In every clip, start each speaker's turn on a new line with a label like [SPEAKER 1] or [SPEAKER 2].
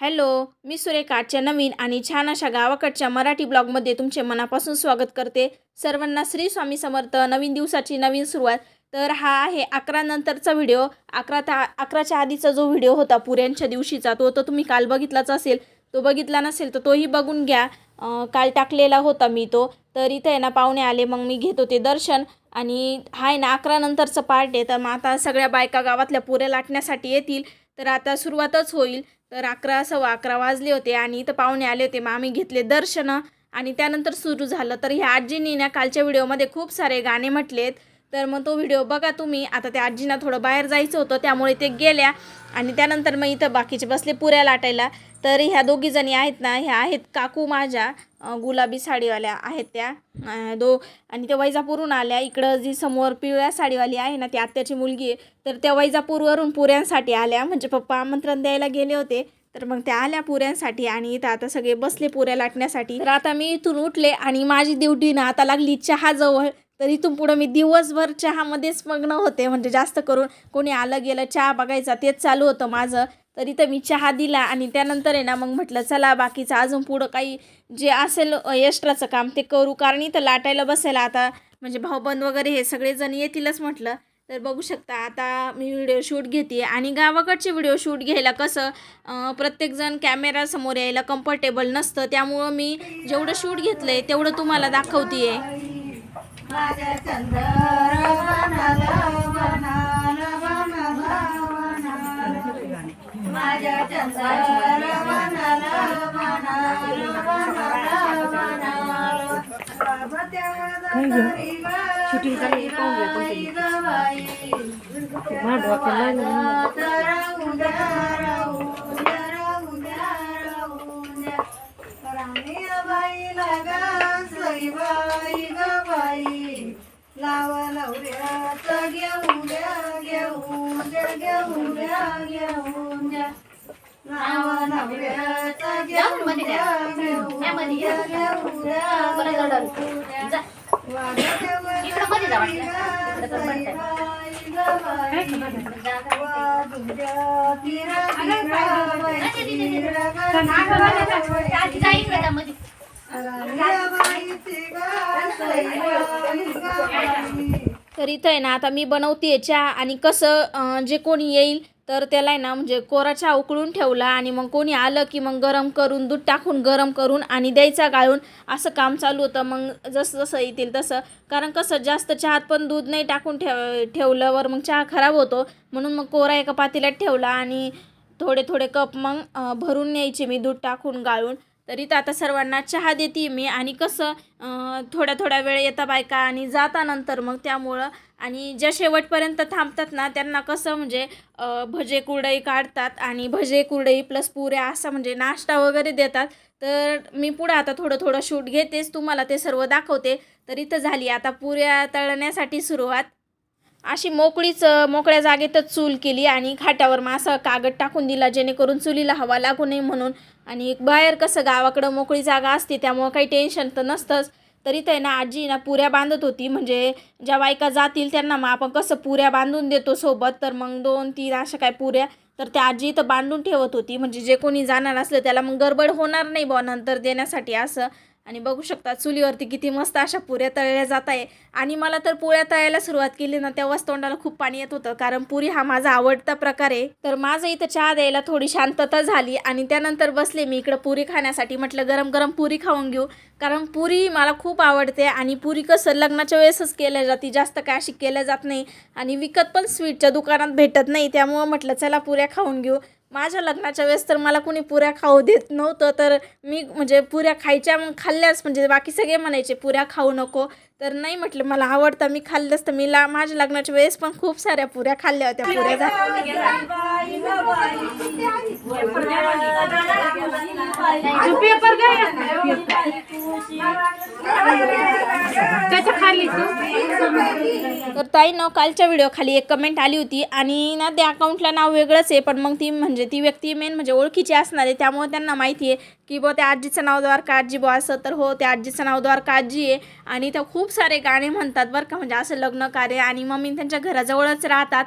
[SPEAKER 1] Hello मी सुरेखाच्या नवीन आणि छान अशा गावाकडच्या मराठी ब्लॉगमध्ये तुमचे मनापासून स्वागत करते. सर्वांना श्री स्वामी समर्थ नवीन दिवसाची नवीन सुरुवात. तर हा आहे अकरा नंतरचा व्हिडिओ. अकरा ता अकराच्या आधीचा जो व्हिडिओ होता पुऱ्यांच्या दिवशीचा तो तर तुम्ही काल बघितलाच असेल. तो बघितला नसेल तर तोही बघून घ्या. काल टाकलेला होता मी तो. तर इथे आहे ना पाहुणे आले मग मी घेत होते दर्शन. आणि हा आहे ना अकरा नंतरचं पार्ट आहे. तर मग आता सगळ्या बायका गावातल्या पुऱ्या लाटण्यासाठी येतील. तर आता सुरुवातच होईल. तर अकरा सव्वा अकरा वाजले होते आणि इथं पाहुणे आले होते. मग आम्ही घेतले दर्शनं आणि त्यानंतर सुरू झालं. तर ह्या आजींनी ना कालच्या व्हिडिओमध्ये खूप सारे गाणे म्हटलेत. तर मग तो व्हिडिओ बघा तुम्ही. आता त्या आजींना थोडं बाहेर जायचं होतं त्यामुळे ते गेल्या आणि त्यानंतर मग इथं बाकीचे बसले पुऱ्या लाटायला. तर ह्या दोघी जणी आहेत ना ह्या आहेत काकू माझ्या गुलाबी साडीवाल्या आहेत त्या. दो आणि त्या वैजापूरहून आल्या. इकडं जी समोर पिवळ्या साडीवाली आहे ना ती आत्याची मुलगी आहे. तर त्या वैजापूरवरून पुऱ्यांसाठी आल्या. म्हणजे पप्पा आमंत्रण द्यायला गेले होते. तर मग त्या आल्या पुऱ्यांसाठी आणि इथं आता सगळे बसले पुऱ्या लाटण्यासाठी. तर आता मी इथून उठले आणि माझी ड्युटी ना आता लागली चहाजवळ तर इथून पुढं मी दिवसभर चहामध्येच मग्न होते. म्हणजे जास्त करून कोणी आलं गेलं चहा बघायचा तेच चालू होतं माझं. तर इथं मी चहा दिला आणि त्यानंतर आहे ना मग म्हटलं चला बाकीचं अजून पुढं काही जे असेल एक्स्ट्राचं काम ते करू. कारण इथं लाटायला बसायला आता म्हणजे भाऊबंद वगैरे हे सगळेजण येतीलच म्हटलं. तर बघू शकता आता मी व्हिडिओ शूट घेते आणि गावाकडचे व्हिडिओ शूट घ्यायला कसं प्रत्येकजण कॅमेरासमोर यायला कम्फर्टेबल नसतं. त्यामुळं मी जेवढं शूट घेतलं आहे तेवढं तुम्हाला दाखवते
[SPEAKER 2] माझ्या गा सईबाई ग बाई लाव नवऱ्याचा घेऊन द्या घेऊन द्या घेऊन द्या घेऊन तिरा
[SPEAKER 1] इथं आहे ना आता मी बनवते चहा आणि कसं जे कोणी येईल तर त्याला आहे ना म्हणजे कोरा चहा उकळून ठेवला आणि मग कोणी आलं की मग गरम करून दूध टाकून गरम करून आणि द्यायचा गाळून असं काम चालू होतं. मग जसं जसं येतील तसं. कारण कसं जास्त चहात पण दूध नाही टाकून ठेव ठेवल्यावर मग चहा खराब होतो. म्हणून मग कोरा एका पातेल्यात ठेवला आणि थोडे थोडे कप मग भरून न्यायचे मी दूध टाकून गाळून. तरी तर आता सर्वांना चहा देते मी. आणि कसं थोड्या थोड्या वेळ येता बायका आणि जाता नंतर मग त्यामुळं. आणि ज्या शेवटपर्यंत थांबतात ना त्यांना कसं म्हणजे भजे कुरडई काढतात आणि भजे कुरडई प्लस पुऱ्या असं म्हणजे नाश्ता वगैरे देतात. तर मी पुढं आता थोडं थोडं शूट घेतेच तुम्हाला ते सर्व दाखवते. तर इथं झाली. आता पुऱ्या तळण्यासाठी सुरुवात. अशी मोकळीच मोकळ्या जागेतच चूल केली आणि खाट्यावर मग असं कागद टाकून दिला जेणेकरून चुलीला हवा लागू नये म्हणून. आणि बाहेर कसं गावाकडं मोकळी जागा असते त्यामुळं काही टेन्शन तर नसतंच. तरी ते ना आजी ना पुऱ्या बांधत होती म्हणजे ज्या बायका जातील त्यांना मग आपण कसं पुऱ्या बांधून देतो सोबत तर मग दोन तीन अशा काय पुऱ्या. तर त्या आजी इथं बांधून ठेवत होती म्हणजे जे कोणी जाणार असलं त्याला मग गडबड होणार नाही बुवा नंतर देण्यासाठी असं. आणि बघू शकता चुलीवरती किती मस्त अशा पुऱ्या तळल्या जात आहे. आणि मला तर पोळ्या तळायला सुरुवात केली ना तेव्हाच तोंडाला खूप पाणी येत होतं. कारण पुरी हा माझा आवडता प्रकार आहे. तर माझं इथं चहा द्यायला थोडी शांतता झाली आणि त्यानंतर बसले मी इकडं पुरी खाण्यासाठी. म्हटलं गरम गरम पुरी खाऊन घेऊ. कारण पुरी मला खूप आवडते आणि पुरी कसं लग्नाच्या वेळेसच केल्या जाते जास्त काय अशी केल्या जात नाही. आणि विकत पण स्वीटच्या दुकानात भेटत नाही. त्यामुळं म्हटलं चला पुऱ्या खाऊन घेऊ. माझ्या लग्नाच्या वेळेस तर मला कुणी पुऱ्या खाऊ देत नव्हतं तर मी म्हणजे पुऱ्या खायच्या मग खाल्ल्याच म्हणजे बाकी सगळे म्हणायचे पुऱ्या खाऊ नको. तर नाही म्हटलं मला आवडतं मी खाल्लंच तर मी ला माझ्या लग्नाच्या वेळेस पण खूप साऱ्या पुऱ्या खाल्ल्या होत्या. पुऱ्या तर ताई ना कालच्या व्हिडिओ खाली एक कमेंट आली होती आणि ना त्या अकाउंटला नाव वेगळंच आहे पण मग ती म्हणजे ती व्यक्ती मेन म्हणजे ओळखीची असणार आहे त्यामुळे त्यांना माहिती आहे. की बुवा त्या आजीचं नाव द्वारका आजी बुवा असं तर हो त्या आजीचं नाव द्वारका आजी आहे. आणि त्या खूप सारे गाणे म्हणतात बरं का म्हणजे असं लग्न कार्य आणि मम्मी त्यांच्या घराजवळच राहतात.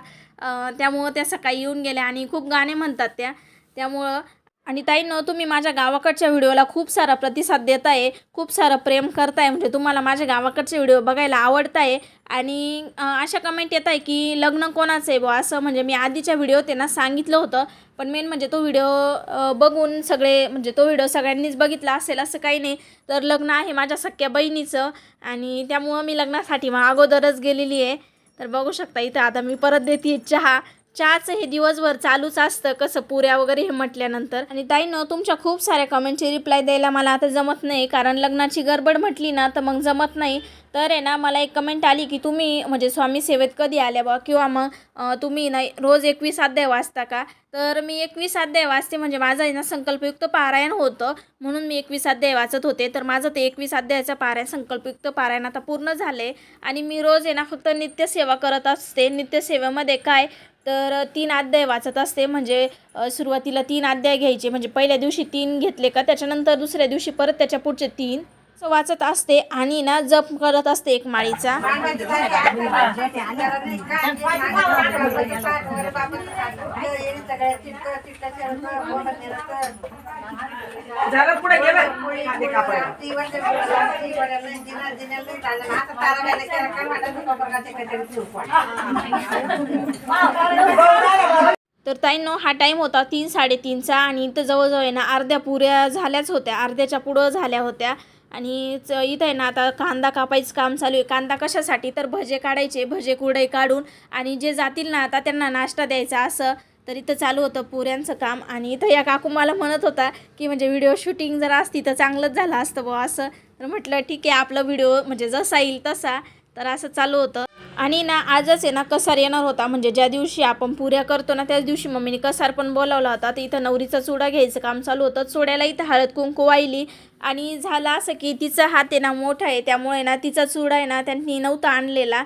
[SPEAKER 1] त्यामुळं त्या सकाळी येऊन गेल्या आणि खूप गाणे म्हणतात त्या. त्यामुळं आणि ताईनं तुम्ही माझ्या गावाकडच्या व्हिडिओला खूप सारा प्रतिसाद देताय खूप सारं प्रेम करताय म्हणजे तुम्हाला माझ्या गावाकडचे व्हिडिओ बघायला आवडताय. आणि अशा कमेंट येत आहे की लग्न कोणाचं आहे बुवा असं म्हणजे मी आधीच्या व्हिडिओ त्यांना सांगितलं होतं पण मेन म्हणजे तो व्हिडिओ बघून सगळे म्हणजे तो व्हिडिओ सगळ्यांनीच बघितला असेल असं काही नाही. तर लग्न आहे माझ्या सख्या बहिणीचं आणि त्यामुळं मी लग्नासाठी मग अगोदरच गेलेली आहे. तर बघू शकता इथं आता मी परत देते चहा. चहाच हे दिवसभर चालूच असतं कसं पुऱ्या वगैरे हे म्हटल्यानंतर. आणि ताईनं तुमच्या खूप साऱ्या कमेंटची रिप्लाय द्यायला मला आता जमत नाही कारण लग्नाची गडबड म्हटली ना तर मग जमत नाही. तर आहे ना मला एक कमेंट आली की तुम्ही म्हणजे स्वामी सेवेत कधी आल्या बा किंवा मग तुम्ही ना रोज एकवीस अध्याय वाचता का? तर मी एकवीस अध्याय वाचते म्हणजे माझं आहे ना संकल्पयुक्त पारायण होतं. म्हणून मी एकवीस अध्याय वाचत होते. तर माझं ते एकवीस अध्यायाचं पारायण संकल्पयुक्त पारायण आता पूर्ण झाले आणि मी रोज आहे ना फक्त नित्यसेवा करत असते. नित्यसेवेमध्ये काय? तर तीन अध्याय वाचत असते. म्हणजे सुरुवातीला तीन अध्याय घ्यायचे. म्हणजे पहिल्या दिवशी तीन घेतले का? त्याच्यानंतर दुसऱ्या दिवशी परत त्याच्या पुढचे तीन. वाचत असते आणि ना जप करत असते एक माळीचा. तर ताईंनो हा टाईम होता तीन साडेतीनचा आणि इथं जवळजवळ ना अर्ध्या पुऱ्या झाल्याच होत्या. अर्ध्याच्या पुढं झाल्या होत्या. आणि च- इथं आहे ना आता कांदा कापायचं काम चालू आहे. कांदा कशासाठी? तर भजे काढायचे भजे कुरडई काढून आणि जे जातील ना आता त्यांना नाश्ता द्यायचा असं. तर इथं चालू होतं पुऱ्यांचं काम. आणि इथं या काकू मला म्हणत होता की म्हणजे व्हिडिओ शूटिंग जर असती तर चांगलंच झालं असतं बुवा असं. तर म्हटलं ठीक आहे आपला व्हिडिओ म्हणजे जसा येईल तसा. तर असं चालू होतं. आणि ना आजच आहे ना कसार येणार होता. म्हणजे ज्या दिवशी आपण पुऱ्या करतो ना त्याच दिवशी मम्मीने कसार पण बोलावला होता. तर इथं नवरीचा चुडा घ्यायचं काम चालू होतं. चुड्याला इथं हळद कुंकू वाहिली. आणि झालं असं की तिचा हात आहे ना मोठा आहे. त्यामुळे ना तिचा चुडा आहे ना त्यांनी नव्हता आणलेला.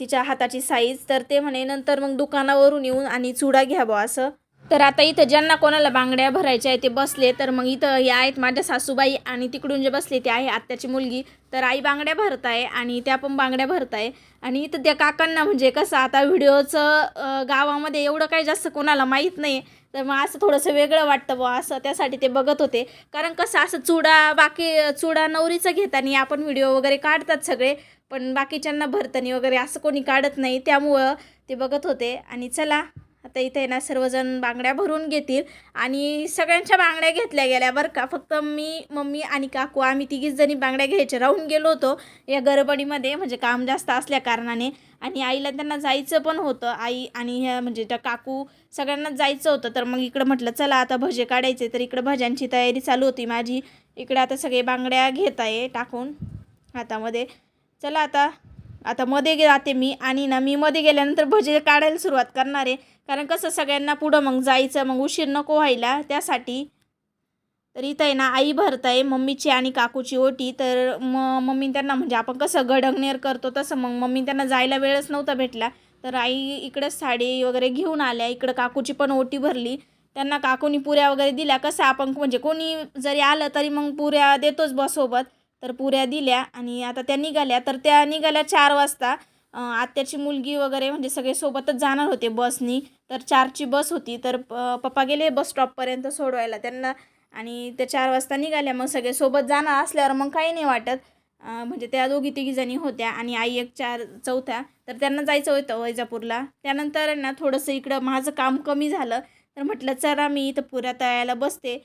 [SPEAKER 1] तिच्या हाताची साईज तर ते म्हणे नंतर मग दुकानावरून येऊन आणि चुडा घ्यावा असं. तर आता इथं ज्यांना कोणाला बांगड्या भरायच्या आहे ते बसले. तर मग इथं या आहेत माझ्या सासूबाई आणि तिकडून जे बसले ते आहे आत्याची मुलगी. तर आई बांगड्या भरत आहे आणि त्या पण बांगड्या भरत आहे आणि इथं त्या काकांना म्हणजे कसं आता व्हिडिओचं गावामध्ये एवढं काही जास्त कोणाला माहीत नाही. तर मग असं थोडंसं वेगळं वाटतं बुवा असं त्यासाठी ते बघत होते. कारण कसं असं चुडा बाकी चुडा नवरीचं घेताना आपण व्हिडिओ वगैरे काढतात सगळे पण बाकीच्यांना भरतानी वगैरे असं कोणी काढत नाही. त्यामुळं ते बघत होते. आणि चला आता इथे ना सर्वजण बांगड्या भरून घेतील आणि सगळ्यांच्या बांगड्या घेतल्या गेल्या बरं का. फक्त मी मम्मी आणि काकू आम्ही तिघीच जणी बांगड्या घ्यायच्या राहून गेलो होतो या गडबडीमध्ये म्हणजे काम जास्त असल्या कारणाने. आणि आईला त्यांना जायचं पण होतं. आई आणि ह्या म्हणजे त्या काकू सगळ्यांनाच जायचं होतं. तर मग इकडं म्हटलं चला आता भजे काढायचे. तर इकडं भज्यांची तयारी चालू होती माझी. इकडं आता सगळे बांगड्या घेत आहे टाकून हातामध्ये. चला आता आता मध्ये जाते मी आणि ना मी मध्ये गेल्यानंतर भजे काढायला सुरुवात करणार आहे. कारण कसं सगळ्यांना पुढं मग जायचं मग उशीर नको व्हायला त्यासाठी. तर इथं आहे ना आई भरत आहे मम्मीची आणि काकूची ओटी. तर म मम्मी त्यांना म्हणजे आपण कसं गडंगनेर करतो तसं मग मम्मी त्यांना जायला वेळच नव्हता भेटला. तर आई इकडंच साडी वगैरे घेऊन आल्या. इकडं काकूची पण ओटी भरली. त्यांना काकूनी पुऱ्या वगैरे दिल्या. कसं आपण म्हणजे कोणी जरी आलं तरी मग पुऱ्या देतोच बसोबत. तर पुऱ्या दिल्या आणि आता त्या निघाल्या. तर त्या निघाल्या चार वाजता. आत्याची मुलगी वगैरे म्हणजे सगळे सोबतच जाणार होते बसनी. तर चारची बस होती. तर प- पप्पा गेले बस स्टॉपपर्यंत सोडवायला त्यांना आणि त्या चार वाजता निघाल्या. मग सगळे सोबत जाणार असल्यावर मग काही नाही वाटत. म्हणजे त्या दोघी तिघी जणी होत्या आणि आई एक चार चौथ्या तर त्यांना जायचं होतं वैजापूरला. त्यानंतर ना थोडंसं इकडं माझं काम कमी झालं. तर म्हटलं चला मी इथं पुऱ्या तळायला बसते.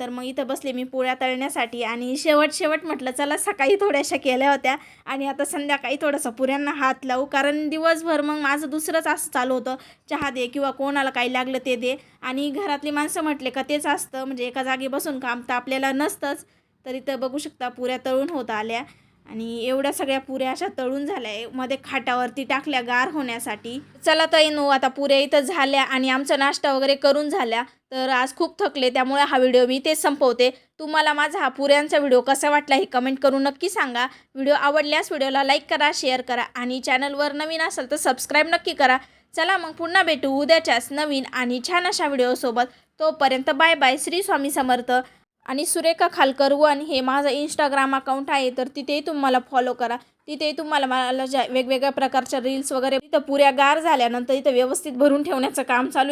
[SPEAKER 1] तर मग इथं बसले मी पोळ्या तळण्यासाठी आणि शेवट शेवट म्हटलं चला सकाळी थोड्याशा केल्या होत्या आणि आता संध्याकाळी थोडंसं पुऱ्यांना हात लावू कारण दिवसभर मग माझं दुसरंच असं चालू होतं चहा दे किंवा कोणाला काही लागलं ते दे. आणि घरातली माणसं म्हटले का तेच असतं म्हणजे एका जागी बसून काम तर आपल्याला नसतंच. तर इथं बघू शकता पुऱ्या तळून होत आल्या. आणि एवढ्या सगळ्या पुऱ्या अशा तळून झाल्या. आहे मध्ये खाटावरती टाकल्या गार होण्यासाठी. चला तर नो आता पुऱ्या इथं झाल्या आणि आमचा नाश्ता वगैरे करून झाल्या. तर आज खूप थकले त्यामुळे हा व्हिडिओ मी ते संपवते. तुम्हाला माझा हा पुऱ्यांचा व्हिडिओ कसा वाटला हे कमेंट करून नक्की सांगा. व्हिडिओ आवडल्यास व्हिडिओला लाईक करा शेअर करा आणि चॅनलवर नवीन असेल तर सबस्क्राईब नक्की करा. चला मग पुन्हा भेटू उद्याच्याच नवीन आणि छान अशा व्हिडिओसोबत. तोपर्यंत बाय बाय श्री स्वामी समर्थ. आणि सुरेखा खालकर वन हे माझं इंस्टाग्राम अकाउंट आहे तर तिथेही तुम्हाला फॉलो करा. तिथेही तुम्हाला मला ज्या वेगवेगळ्या प्रकारच्या रील्स वगैरे तिथं पुऱ्या गार झाल्यानंतर इथं व्यवस्थित भरून ठेवण्याचं काम चालू आहे.